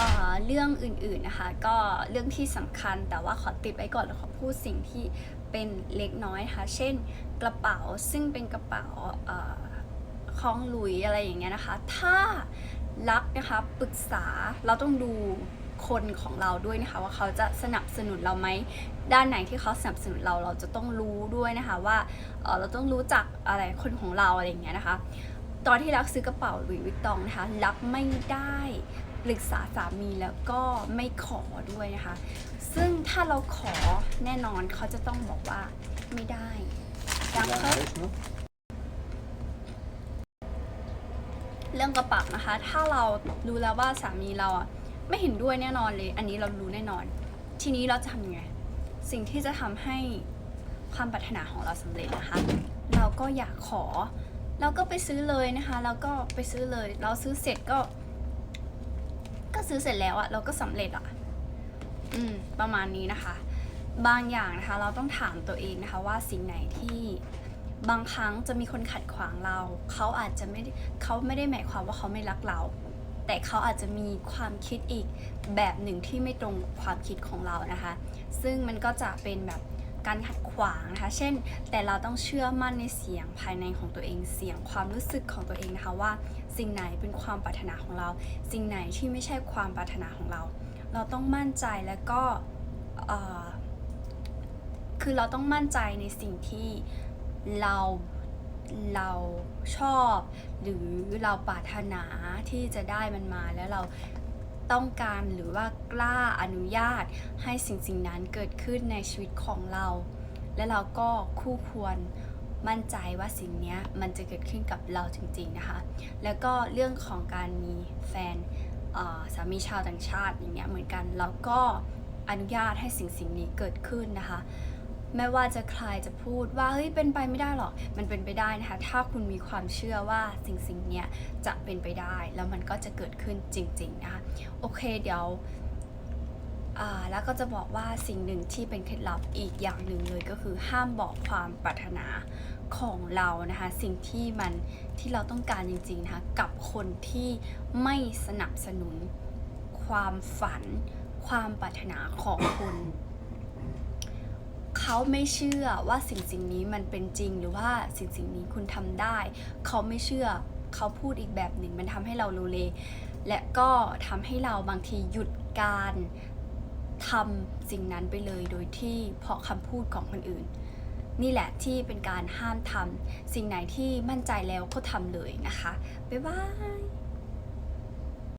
อ่อเรื่องอื่นๆนะคะ ก็เรื่องที่สำคัญแต่ว่าขอติดไว้ก่อนแล้วขอพูดสิ่งที่เป็นเล็กน้อยนะคะ เช่นกระเป๋าซึ่งเป็นกระเป๋าเอ่อของหลุยอะไรอย่างเงี้ยนะคะ ถ้ารักนะคะปรึกษาเราต้องดูคนของเราด้วยนะคะ ว่าเขาจะสนับสนุนเราไหมด้านไหนที่เขาสนับสนุนเราเราจะต้องรู้ด้วยนะคะว่าเอ่อเราต้องรู้จักอะไรคนของเราอะไรอย่างเงี้ยนะคะ ตอนที่รักซื้อกระเป๋าหลุยส์วิตตองนะคะ รักไม่ได้ปรึกษาสามีแล้วก็ไม่ขอด้วยนะคะ ซึ่งถ้าเราขอแน่นอนเขาจะต้องบอกว่าไม่ได้ดังเพิ่ reste, non เรื่องกระเป๋านะคะ ถ้าเรารู้แล้วว่าสามีเราอะไม่เห็นด้วยแน่นอนเลย อันนี้เรารู้แน่นอน ทีนี้เราจะทำยังไง สิ่งที่จะทำให้ความปรารถนาของเราสำเร็จนะคะ เราก็อยากขอ เราก็ไปซื้อเลยนะคะเราก็ไปซื้อเลย เราซื้อเสร็จก็ ก็ซื้อเสร็จแล้วอะเราก็สำเร็จอะอืมประมาณนี้นะคะ บางอย่างนะคะ เราต้องถามตัวเองนะคะว่าสิ่งไหนที่บางครั้งจะมีคนขัดขวางเรา เขาอาจจะไม่เขาไม่ได้หมายความว่าเขาไม่รักเรา แต่เขาอาจจะมีความคิดอีกแบบหนึ่งที่ไม่ตรงความคิดของเรานะคะ ซึ่งมันก็จะเป็นแบบ การขัดขวางนะคะ เช่น แต่เราต้องเชื่อมั่นในเสียงภายในของตัวเอง เสียงความรู้สึกของตัวเองนะคะว่า สิ่งไหนเป็นความปรารถนาของเรา สิ่งไหนที่ไม่ใช่ความปรารถนาของเรา เราต้องมั่นใจแล้วก็คือเราต้องมั่นใจในสิ่งที่เราเราชอบ หรือเราปรารถนาที่จะได้มันมาแล้วเรา ต้องการหรือว่ากล้าอนุญาตให้สิ่งสิ่งนั้นเกิดขึ้นในชีวิตของเรา และเราก็คู่ควรมั่นใจว่าสิ่งนี้มันจะเกิดขึ้นกับเราจริงๆนะคะ แล้วก็เรื่องของการมีแฟนอ่อสามีชาวต่างชาติอย่างเงี้ยเหมือนกัน เราก็อนุญาตให้สิ่งสิ่งนี้เกิดขึ้นนะคะ ไม่ว่าจะใครจะพูดว่าเฮ้ยเป็นไปไม่ได้หรอก มันเป็นไปได้นะคะ ถ้าคุณมีความเชื่อว่าสิ่งสิ่งเนี้ยจะเป็นไปได้ แล้วมันก็จะเกิดขึ้นจริง ๆ นะคะ โอเคเดี๋ยวแล้วก็จะบอกว่าสิ่งหนึ่งที่เป็นเคล็ดลับอีกอย่างหนึ่งเลยก็คือห้ามบอกความปรารถนาของเรานะคะ สิ่งที่มันที่เราต้องการจริงๆนะคะกับคนที่ไม่สนับสนุน ความฝัน ความปรารถนาของคุณ เขาไม่เชื่อว่าสิ่งสิ่งนี้มันเป็นจริง หรือว่าสิ่งสิ่งนี้คุณทำได้ เขาไม่เชื่อเขาพูดอีกแบบหนึ่งมันทำให้เราโลเล และก็ทำให้เราบางทีหยุดการทำสิ่งนั้นไปเลยโดยที่เพราะคำพูดของคนอื่น นี่แหละที่เป็นการห้ามทำสิ่งไหนที่มั่นใจแล้วก็ทำเลยนะคะ บ๊ายบาย